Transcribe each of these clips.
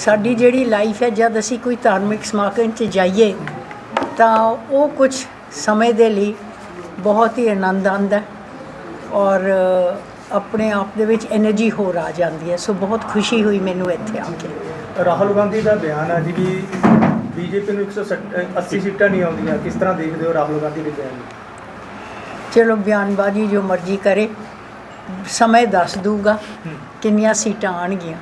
ਸਾਡੀ ਜਿਹੜੀ ਲਾਈਫ ਹੈ ਜਦ ਅਸੀਂ ਕੋਈ ਧਾਰਮਿਕ ਸਮਾਗਮ 'ਚ ਜਾਈਏ ਤਾਂ ਉਹ ਕੁਝ ਸਮੇਂ ਦੇ ਲਈ ਬਹੁਤ ਹੀ ਆਨੰਦ ਆਉਂਦਾ ਔਰ ਆਪਣੇ ਆਪ ਦੇ ਵਿੱਚ એનર્ਜੀ ਹੋਰ ਆ ਜਾਂਦੀ ਹੈ। ਸੋ ਬਹੁਤ ਖੁਸ਼ੀ ਹੋਈ ਮੈਨੂੰ ਇੱਥੇ ਆ ਕੇ। ਰਾਹੁਲ ਗਾਂਧੀ ਦਾ ਬਿਆਨ ਆ ਜੀ ਵੀ ਬੀਜੇਪੀ ਨੂੰ 180 ਸੀਟਾਂ ਨਹੀਂ ਆਉਂਦੀਆਂ। ਕਿਸ ਤਰ੍ਹਾਂ ਦੇਖਦੇ ਹੋ ਰਾਹੁਲ ਗਾਂਧੀ ਦੇ ਬਿਆਨ ਚਲੋ ਬਿਆਨਬਾਜ਼ੀ ਜੋ ਮਰਜ਼ੀ ਕਰੇ ਸਮੇਂ ਦੱਸ ਦੂਗਾ ਕਿੰਨੀਆਂ ਸੀਟਾਂ ਆਣਗੀਆਂ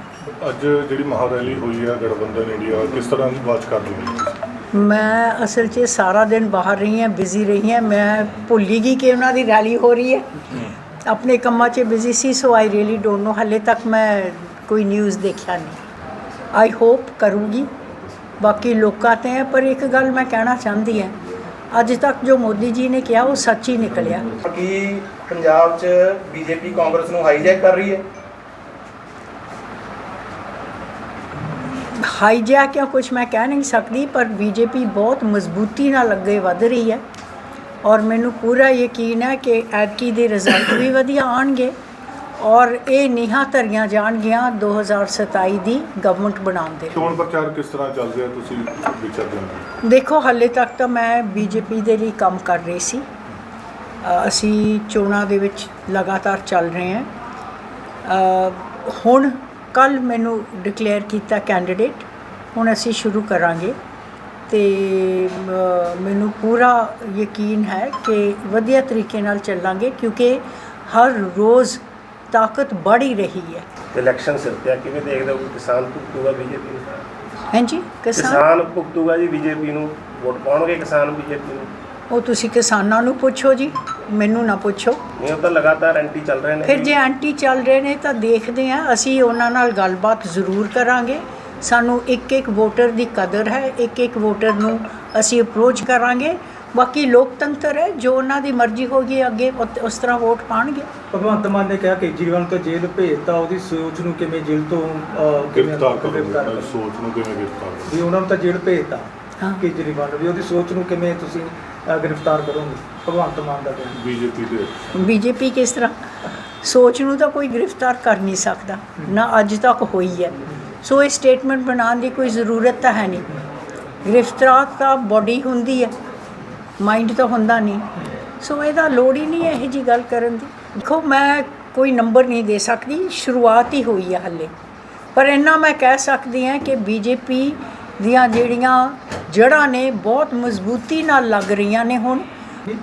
ਅੱਜ ਜਿਹੜੀ ਮਹਾਰੈਲੀ ਹੋਈ ਹੈ ਗਠਬੰਧਨ ਇੰਡੀਆ ਕਿਸ ਤਰ੍ਹਾਂ ਦੀ ਵਾਚ ਕਰ ਰਹੀ ਹੈ? ਮੈਂ ਅਸਲ 'ਚ ਸਾਰਾ ਦਿਨ ਬਾਹਰ ਰਹੀ ਹਾਂ ਬਿਜ਼ੀ ਰਹੀ ਹਾਂ। ਮੈਂ ਭੁੱਲ ਗਈ ਕਿ ਉਹਨਾਂ ਦੀ ਰੈਲੀ ਹੋ ਰਹੀ ਹੈ। ਆਪਣੇ ਕੰਮਾਂ 'ਚ busy C so I really don't know ਹਾਲੇ ਤੱਕ ਮੈਂ ਕੋਈ ਨਿਊਜ਼ ਦੇਖਿਆ ਨਹੀਂ। ਆਈ ਹੋਪ ਕਰੂੰਗੀ। ਬਾਕੀ ਲੋਕਾਂ ਤੇ ਹੈ ਪਰ ਇੱਕ ਗੱਲ ਮੈਂ ਕਹਿਣਾ ਚਾਹੁੰਦੀ ਹਾਂ। ਅੱਜ ਤੱਕ ਜੋ ਮੋਦੀ ਜੀ ਨੇ ਕਿਹਾ ਉਹ ਸੱਚ ਹੀ ਨਿਕਲਿਆ। ਕਿ ਪੰਜਾਬ 'ਚ ਬੀਜੇਪੀ ਕਾਂਗਰਸ ਨੂੰ ਹਾਈਜੈਕ ਕਰ ਰਹੀ ਹੈ? ਹਾਈਜੈਕ ਜਾਂ ਕੁਝ ਮੈਂ ਕਹਿ ਨਹੀਂ ਸਕਦੀ ਪਰ ਬੀਜੇਪੀ ਬਹੁਤ ਮਜ਼ਬੂਤੀ ਨਾਲ ਅੱਗੇ ਵਧ ਰਹੀ ਹੈ। ਔਰ ਮੈਨੂੰ ਪੂਰਾ ਯਕੀਨ ਹੈ ਕਿ ਐਤਕੀ ਦੇ ਰਿਜ਼ਲਟ ਵੀ ਵਧੀਆ ਆਣਗੇ ਔਰ ਇਹ ਨੀਹਾਂ ਧਰੀਆਂ ਜਾਣਗੀਆਂ 2027 ਦੀ ਗਵਰਨਮੈਂਟ ਬਣਾਉਣ ਦੇ ਲਈ। ਚੋਣ ਪ੍ਰਚਾਰ ਕਿਸ ਤਰ੍ਹਾਂ ਚੱਲ ਰਿਹਾ ਤੁਸੀਂ ਵਿਚਰਦੇ ਹੋ? ਦੇਖੋ ਹਾਲੇ ਤੱਕ ਤਾਂ ਮੈਂ ਬੀਜੇਪੀ ਦੇ ਲਈ ਕੰਮ ਕਰ ਰਹੀ ਸੀ। ਅਸੀਂ ਚੋਣਾਂ ਦੇ ਵਿੱਚ ਲਗਾਤਾਰ ਚੱਲ ਰਹੇ ਹਾਂ। ਹੁਣ ਕੱਲ ਮੈਨੂੰ ਡਿਕਲੇਅਰ ਕੀਤਾ ਕੈਂਡੀਡੇਟ ਹੁਣ ਅਸੀਂ ਸ਼ੁਰੂ ਕਰਾਂਗੇ ਤੇ ਮੈਨੂੰ ਪੂਰਾ ਯਕੀਨ ਹੈ ਕਿ ਵਧੀਆ ਤਰੀਕੇ ਨਾਲ ਚੱਲਾਂਗੇ ਕਿਉਂਕਿ ਹਰ ਰੋਜ਼ ਤਾਕਤ ਹੀ ਰਹੀ ਹੈ। ਇਲੈਕਸ਼ਨ ਸਿਰ ਤੇ ਆ ਕਿਵੇਂ ਦੇਖਦੇ ਹੋ ਕਿ ਕਿਸਾਨ ਭੁਗਤੂਗਾ ਬੀਜੇਪੀ ਨੂੰ? ਹਾਂਜੀ ਕਿਸਾਨ? ਕਿਸਾਨ ਭੁਗਤੂਗਾ ਜੀ ਬੀਜੇਪੀ ਨੂੰ? ਵੋਟ ਪਾਉਣਗੇ ਕਿਸਾਨ ਬੀਜੇਪੀ ਨੂੰ? ਉਹ ਤੁਸੀਂ ਕਿਸਾਨਾਂ ਨੂੰ ਪੁੱਛੋ ਜੀ ਮੈਨੂੰ ਨਾ ਪੁੱਛੋ। ਨਹੀਂ ਉਹ ਤਾਂ ਲਗਾਤਾਰ ਐਂਟੀ ਚੱਲ ਰਹੇ ਨੇ। ਫਿਰ ਜੀ। ਐਂਟੀ ਚੱਲ ਰਹੇ ਨੇ ਤਾਂ ਦੇਖਦੇ ਹਾਂ ਅਸੀਂ ਉਹਨਾਂ ਨਾਲ ਗੱਲਬਾਤ ਜ਼ਰੂਰ ਕਰਾਂਗੇ। ਸਾਨੂੰ ਇੱਕ ਇੱਕ ਵੋਟਰ ਦੀ ਕਦਰ ਹੈ ਇੱਕ ਇੱਕ ਵੋਟਰ ਨੂੰ ਅਸੀਂ ਅਪਰੋਚ ਕਰਾਂਗੇ। ਬਾਕੀ ਲੋਕਤੰਤਰ ਹੈ ਜੋ ਉਹਨਾਂ ਦੀ ਮਰਜ਼ੀ ਹੋਗੀ ਅੱਗੇ ਉਸ ਤਰ੍ਹਾਂ ਵੋਟ ਪਾਣਗੇ। ਭਗਵੰਤ ਮਾਨ ਨੇ ਕਿਹਾ ਕੇਜਰੀਵਾਲ ਨੂੰ ਤਾਂ ਜੇਲ੍ਹ ਭੇਜਤਾ ਉਹਦੀ ਸੋਚ ਨੂੰ ਕਿਵੇਂ ਜੇਲ੍ਹ ਤੋਂ ਕਿਵੇਂ ਗ੍ਰਿਫਤਾਰ ਕਰੋ ਕਰੋ। ਸੋਚ ਨੂੰ ਕਿਵੇਂ ਗ੍ਰਿਫਤਾਰ ਕਰੋ। ਵੀ ਉਹਨਾਂ ਨੂੰ ਤਾਂ ਜੇਲ੍ਹ ਭੇਜਤਾ। ਕੇਜਰੀਵਾਲ ਨੂੰ ਵੀ। ਉਹਦੀ ਸੋਚ ਨੂੰ ਕਿਵੇਂ ਤੁਸੀਂ ਗ੍ਰਿਫਤਾਰ ਕਰੋਗੇ? ਭਗਵੰਤ ਮਾਨ ਦਾ ਬਿਆਨ ਬੀਜੇਪੀ ਦੇ। ਬੀਜੇਪੀ ਕਿਸ ਤਰ੍ਹਾਂ? ਸੋਚ ਨੂੰ ਤਾਂ ਕੋਈ ਗ੍ਰਿਫਤਾਰ ਕਰ ਨਹੀਂ ਸਕਦਾ। ਨਾ ਅੱਜ ਤੱਕ ਹੋਈ ਹੈ। ਸੋ ਇਹ ਸਟੇਟਮੈਂਟ ਬਣਾਉਣ ਦੀ ਕੋਈ ਜ਼ਰੂਰਤ ਤਾਂ ਹੈ ਨਹੀਂ। ਗ੍ਰਿਫਤਾਰ ਤਾਂ ਬੋਡੀ ਹੁੰਦੀ ਹੈ ਮਾਈਂਡ ਤਾਂ ਹੁੰਦਾ ਨਹੀਂ। ਸੋ ਇਹਦਾ ਲੋੜ ਹੀ ਨਹੀਂ ਇਹ ਜੀ ਗੱਲ ਕਰਨ ਦੀ। ਦੇਖੋ ਮੈਂ ਕੋਈ ਨੰਬਰ ਨਹੀਂ ਦੇ ਸਕਦੀ ਸ਼ੁਰੂਆਤ ਹੀ ਹੋਈ ਹੈ ਹੱਲੇ। ਪਰ ਇੰਨਾ ਮੈਂ ਕਹਿ ਸਕਦੀ ਹਾਂ ਕਿ ਬੀਜੇਪੀ ਦੀਆਂ ਜਿਹੜੀਆਂ ਜੜ੍ਹਾਂ ਨੇ ਬਹੁਤ ਮਜ਼ਬੂਤੀ ਨਾਲ ਲੱਗ ਰਹੀਆਂ ਨੇ ਹੁਣ।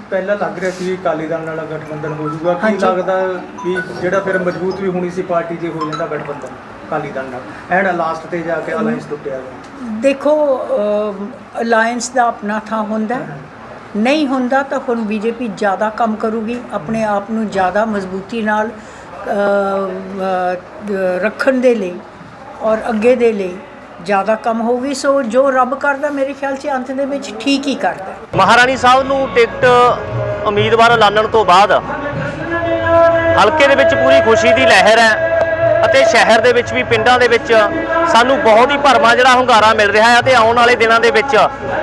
ਪਹਿਲਾਂ ਲੱਗ ਰਿਹਾ ਸੀ ਅਕਾਲੀ ਦਲ ਨਾਲ ਗਠਬੰਧਨ ਹੋ ਜਾਊਗਾ। ਕੀ। ਲੱਗਦਾ ਵੀ ਜਿਹੜਾ ਫਿਰ ਮਜ਼ਬੂਤ ਵੀ ਹੋਣੀ ਸੀ ਪਾਰਟੀ ਜੇ ਹੋ ਜਾਂਦਾ ਗਠਬੰਧਨ? ਅਕਾਲੀ ਦਲ ਨਾਲ ਐਂਡ ਲਾਸਟ ਤੇ ਜਾ ਕੇ ਅਲਾਈਅੰਸ ਟੁੱਟਿਆ ਗਿਆ ਦੇਖੋ ਅਲਾਈਅੰਸ ਦਾ ਆਪਣਾ ਥਾਂ ਹੁੰਦਾ ਹੈ। ਨਹੀਂ ਹੁੰਦਾ ਤਾਂ ਹੁਣ ਬੀਜੇਪੀ ਜ਼ਿਆਦਾ ਕੰਮ ਕਰੂਗੀ ਆਪਣੇ ਆਪ ਨੂੰ ਜ਼ਿਆਦਾ ਮਜ਼ਬੂਤੀ ਨਾਲ ਅ, ਅ, ਰੱਖਣ ਦੇ ਲਈ ਔਰ ਅੱਗੇ ਦੇ ਲਈ ਜ਼ਿਆਦਾ ਕੰਮ ਹੋਊਗੀ ਸੋ ਜੋ ਰੱਬ ਕਰਦਾ ਮੇਰੇ ਖਿਆਲ 'ਚ ਅੰਤ ਦੇ ਵਿੱਚ ਠੀਕ ਹੀ ਕਰਦਾ ਹੈ। ਮਹਾਰਾਣੀ ਸਾਹਿਬ ਨੂੰ ਟਿਕਟ ਉਮੀਦਵਾਰ ਐਲਾਨਣ ਤੋਂ ਬਾਅਦ ਹਲਕੇ ਦੇ ਵਿੱਚ ਪੂਰੀ ਖੁਸ਼ੀ ਦੀ ਲਹਿਰ ਹੈ ਅਤੇ ਸ਼ਹਿਰ ਦੇ ਵਿੱਚ ਵੀ ਪਿੰਡਾਂ ਦੇ ਵਿੱਚ ਸਾਨੂੰ ਬਹੁਤ ਹੀ ਭਰਵਾਂ ਜਿਹੜਾ ਹੁੰਗਾਰਾ ਮਿਲ ਰਿਹਾ ਹੈ ਅਤੇ ਆਉਣ ਵਾਲੇ ਦਿਨਾਂ ਦੇ ਵਿੱਚ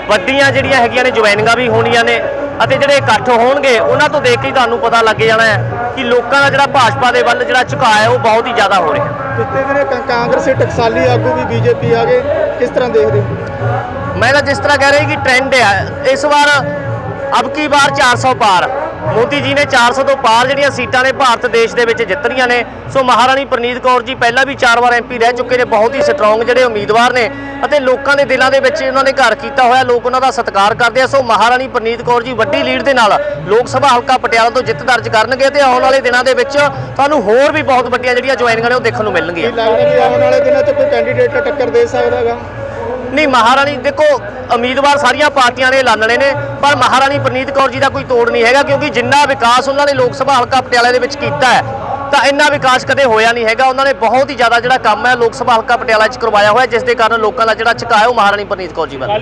ਵੱਡੀਆਂ ਜਿਹੜੀਆਂ ਹੈਗੀਆਂ ਨੇ ਜੁਆਇਨਿੰਗਾਂ ਵੀ ਹੋਣੀਆਂ ਨੇ ਅਤੇ ਜਿਹੜੇ ਇਕੱਠ ਹੋਣਗੇ ਉਹਨਾਂ ਤੋਂ ਦੇਖ ਕੇ ਤੁਹਾਨੂੰ ਪਤਾ ਲੱਗ ਜਾਣਾ ਹੈ ਕਿ ਲੋਕਾਂ ਦਾ ਜਿਹੜਾ ਭਾਜਪਾ ਦੇ ਵੱਲ ਜਿਹੜਾ ਝੁਕਾਅ ਹੈ ਉਹ ਬਹੁਤ ਹੀ ਜ਼ਿਆਦਾ ਹੋ ਰਿਹਾ ਹੈ। ਦਿੱਤੇ ਦਿਨੇ ਕਾਂਗਰਸੀ ਟਕਸਾਲੀ ਆਗੂ ਵੀ ਬੀਜੇਪੀ ਆ ਗਏ ਕਿਸ ਤਰ੍ਹਾਂ ਦੇਖਦੇ ਹੋ? ਮੈਂ ਤਾਂ ਜਿਸ ਤਰ੍ਹਾਂ ਕਹਿ ਰਿਹਾ ਕਿ ਟ੍ਰੈਂਡ ਹੈ ਇਸ ਵਾਰ ਅਬ ਕੀ ਵਾਰ 400 ਪਾਰ। ਮੋਦੀ ਜੀ ਨੇ 400 ਤੋਂ ਪਾਰ ਜਿਹੜੀਆਂ ਸੀਟਾਂ ਨੇ ਭਾਰਤ ਦੇਸ਼ ਦੇ ਵਿੱਚ ਜਿੱਤਣੀਆਂ ਨੇ। ਸੋ ਮਹਾਰਾਣੀ ਪ੍ਰਨੀਤ ਕੌਰ ਜੀ ਪਹਿਲਾਂ ਵੀ ਚਾਰ ਵਾਰ ਐਮਪੀ ਰਹਿ ਚੁੱਕੇ ਨੇ, ਬਹੁਤ ਹੀ ਸਟਰੋਂਗ ਜਿਹੜੇ ਉਮੀਦਵਾਰ ਨੇ ਅਤੇ ਲੋਕਾਂ ਦੇ ਦਿਲਾਂ ਦੇ ਵਿੱਚ ਉਹਨਾਂ ਨੇ ਘਰ ਕੀਤਾ ਹੋਇਆ, ਲੋਕ ਉਹਨਾਂ ਦਾ ਸਤਿਕਾਰ ਕਰਦੇ ਆ। ਸੋ ਮਹਾਰਾਣੀ ਪ੍ਰਨੀਤ ਕੌਰ ਜੀ ਵੱਡੀ ਲੀਡ ਦੇ ਨਾਲ ਲੋਕ ਸਭਾ ਹਲਕਾ ਪਟਿਆਲਾ ਤੋਂ ਜਿੱਤ ਦਰਜ ਕਰਨਗੇ ਤੇ ਆਉਣ ਵਾਲੇ ਦਿਨਾਂ ਦੇ ਵਿੱਚ ਤੁਹਾਨੂੰ ਹੋਰ ਵੀ ਬਹੁਤ ਵੱਡੀਆਂ ਜਿਹੜੀਆਂ ਜੁਆਇਨਿੰਗਾਂ ਨੇ ਉਹ ਦੇਖਣ ਨੂੰ ਮਿਲਣਗੀਆਂ। ਲੱਗਦਾ ਵੀ ਆਉਣ ਵਾਲੇ ਦਿਨਾਂ 'ਚ ਕੋਈ ਕੈਂਡੀਡੇਟ ਟੱਕਰ ਦੇ ਸਕਦਾ ਹੈਗਾ? ਨਹੀਂ, ਮਹਾਰਾਣੀ, ਦੇਖੋ, ਉਮੀਦਵਾਰ ਸਾਰੀਆਂ ਪਾਰਟੀਆਂ ਨੇ ਐਲਾਨਣੇ ਨੇ, ਪਰ ਮਹਾਰਾਣੀ ਪ੍ਰਨੀਤ ਕੌਰ ਜੀ ਦਾ ਕੋਈ ਤੋੜ ਨਹੀਂ ਹੈਗਾ, ਕਿਉਂਕਿ ਜਿੰਨਾ ਵਿਕਾਸ ਉਹਨਾਂ ਨੇ ਲੋਕ ਸਭਾ ਹਲਕਾ ਪਟਿਆਲਾ ਦੇ ਵਿੱਚ ਕੀਤਾ ਹੈ, ਤਾਂ ਇੰਨਾ ਵਿਕਾਸ ਕਦੇ ਹੋਇਆ ਨਹੀਂ ਹੈਗਾ। ਉਹਨਾਂ ਨੇ ਬਹੁਤ ਹੀ ਜ਼ਿਆਦਾ ਜਿਹੜਾ ਕੰਮ ਹੈ, ਲੋਕ ਸਭਾ ਹਲਕਾ ਪਟਿਆਲਾ 'ਚ ਕਰਵਾਇਆ ਹੋਇਆ, ਜਿਸ ਦੇ ਕਾਰਨ ਲੋਕਾਂ ਦਾ ਜਿਹੜਾ ਝੁਕਾਅ ਹੈ, ਉਹ ਮਹਾਰਾਣੀ ਪ੍ਰਨੀਤ ਕੌਰ ਜੀ ਵੱਲ।